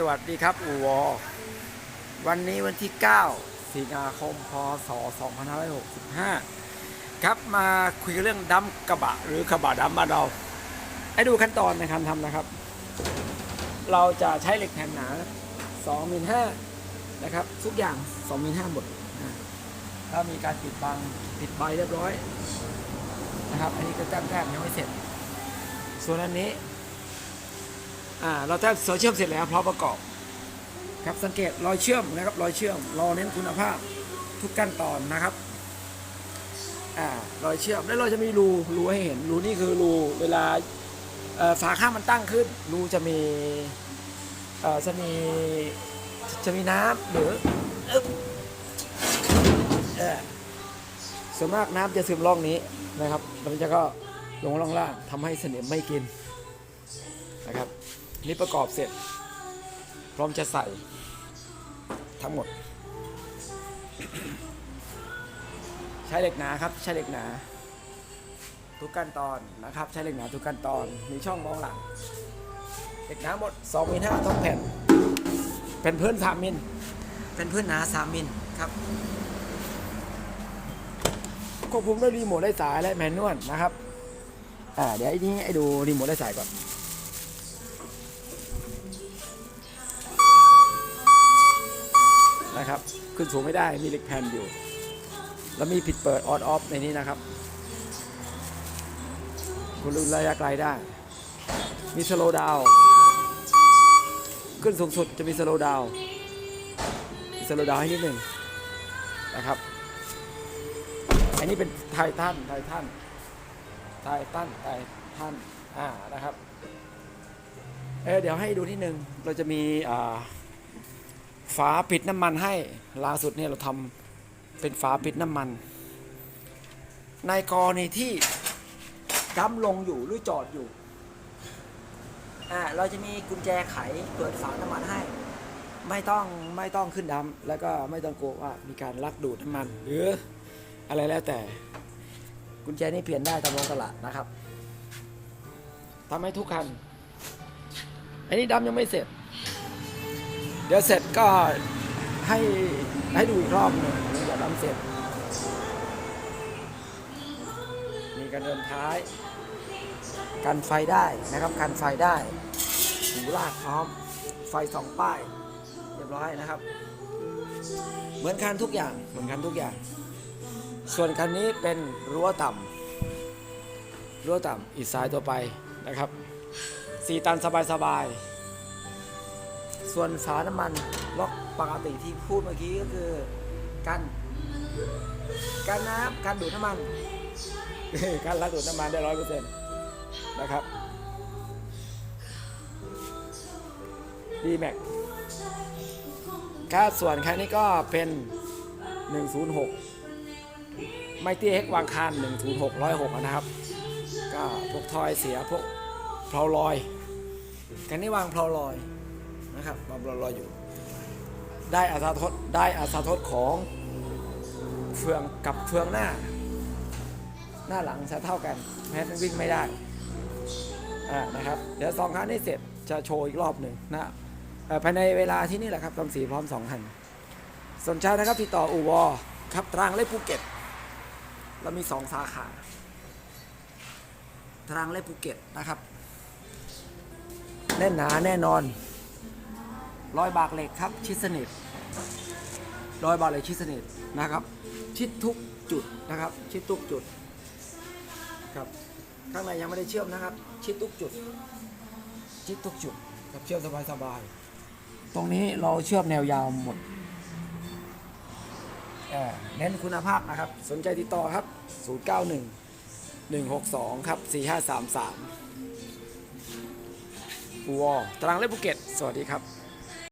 สวัสดีครับอูวอวันนี้วันที่ 9 สิงหาคม พศ 2565 ครับมาคุยเรื่องดัมกระบะหรือกระบะดัมมานเราให้ดูขั้นตอนในการทำนะครับ เราจะใช้เหล็กแผ่นหนา2มิล5นะครับ ทุกอย่าง2มิล5หมดถ้ามีการปิดบังปิดใบเรียบร้อยนะครับ อันนี้ก็แต้มๆยังไม่เสร็จ ส่วนอันนี้ อ่าเราถ้าเชื่อมเสร็จแล้วพร้อมประกอบครับสังเกตรอยเชื่อมนะครับรอยเชื่อมรอเน้นคุณภาพทุกขั้นตอนนะครับอรอยเชื่อมแล้วเราจะมีรูรูให้เห็นรูนี่คือรูเวลาฝาข้างมันตั้งขึ้นรูจะมีจะมีจะมีน้ำหรือส่วนมากน้ำจะซึมร่องนี้นะครับมันจะก็ลงร่องล่างทำให้เสนิมไม่กินนะครับ นี่ประกอบเสร็จ พร้อมจะใส่ทั้งหมด ใช้เหล็กหนาครับ ใช้เหล็กหนา ทุกขั้นตอนนะครับ ใช้เหล็กหนาทุกขั้นตอนมีช่องมองหลังเหล็กหนาหมด2มิลห้าต้องแผ่นเป็นพื้น3มิลเป็นพื้นหนา3มิลครับควบคุมด้วยรีโมทไร้สายและแมนนวลนะครับอ่าเดี๋ยวไอ้นี้ให้ดูรีโมทไร้สายก่อน นะครับ ขึ้นสูงไม่ได้มีเหล็กแผ่นอยู่ แล้วมีผิดเปิดออนออฟในนี้นะครับ คุณลุนระยะไกลได้ มีสโลดาวขึ้นสูงสุดจะมีสโลดาวสโลดาวให้นิดหนึ่งนะครับอันนี้เป็นไททันไททันไททันไททันอ่านะครับเออเดี๋ยวให้ดูนิดนึงเราจะมีอ่า ฝาปิดน้ำมันให้ล่าสุดเนี่ยเราทำเป็นฝาปิดน้ำมัน ในกรณีที่ดำลงอยู่หรือจอดอยู่อ่าเราจะมีกุญแจไขเปิดฝาน้ำมันให้ ไม่ต้องไม่ต้องขึ้นดำแล้วก็ไม่ต้องกลัวว่ามีการลักดูดน้ำมันหรืออะไรแล้วแต่กุญแจนี่เปลี่ยนได้ตามท้องตลาดนะครับทำให้ทุกคันอันนี้ดำยังไม่เสร็จ เดี๋ยวเสร็จก็ให้ให้ดูอีกรอบหนึ่งอย่าทำเสร็จ มีการเดินท้าย กันไฟได้นะครับกันไฟได้หูลากพร้อม ไฟสองป้าย เรียบร้อยนะครับ เหมือนคันทุกอย่างเหมือนคันทุกอย่าง ส่วนคันนี้เป็นรั้วต่ำรั้วต่ำอีกสายตัวไปนะครับสี่ตันสบายๆ ส่วนฝาน้ำมันล็อกปกติที่พูดเมื่อกี้ก็คือกันกันน้ำกันดูดน้ำมันการรักดูดน้ำมันได้ร้อยเปอร์เซ็นต์นะครับดีแม็กค่าส่วนคันนี้ก็เป็น 106 ไมตี้เฮกวางคาน106 106 นะครับ ก็พวกทอยเสียพวกเพลาลอยคันนี้วางเพลาลอย นะครับบำรุงรออยู่ ได้อาสาทดได้อาสาทดของเฟืองกับเฟืองหน้า หน้าหลังจะเท่ากันแม้วิ่งไม่ได้อ่านะครับเดี๋ยวสองคันนี้เสร็จจะโชว์อีกรอบหนึ่งนะภายในเวลาที่นี่แหละครับทำสีพร้อมสองคันสนใจนะครับติดต่ออูวอครับตรังและภูเก็ตเรามีสองสาขาตรังและภูเก็ตนะครับ แน่นหนาแน่นอน รอยบากเหล็กครับชิดสนิทรอยบากเหล็กชิดสนิทนะครับ ชิดทุกจุดนะครับ ชิดทุกจุดครับข้างในยังไม่ได้เชื่อมนะครับ ชิดทุกจุด ชิดทุกจุดครับเชื่อมสบายสบายตรงนี้เราเชื่อมแนวยาวหมดเอ่อเน้นคุณภาพนะครับ สนใจติดต่อครับ 091 162 ครับ 4533ปูวอตรังและภูเก็ต สวัสดีครับ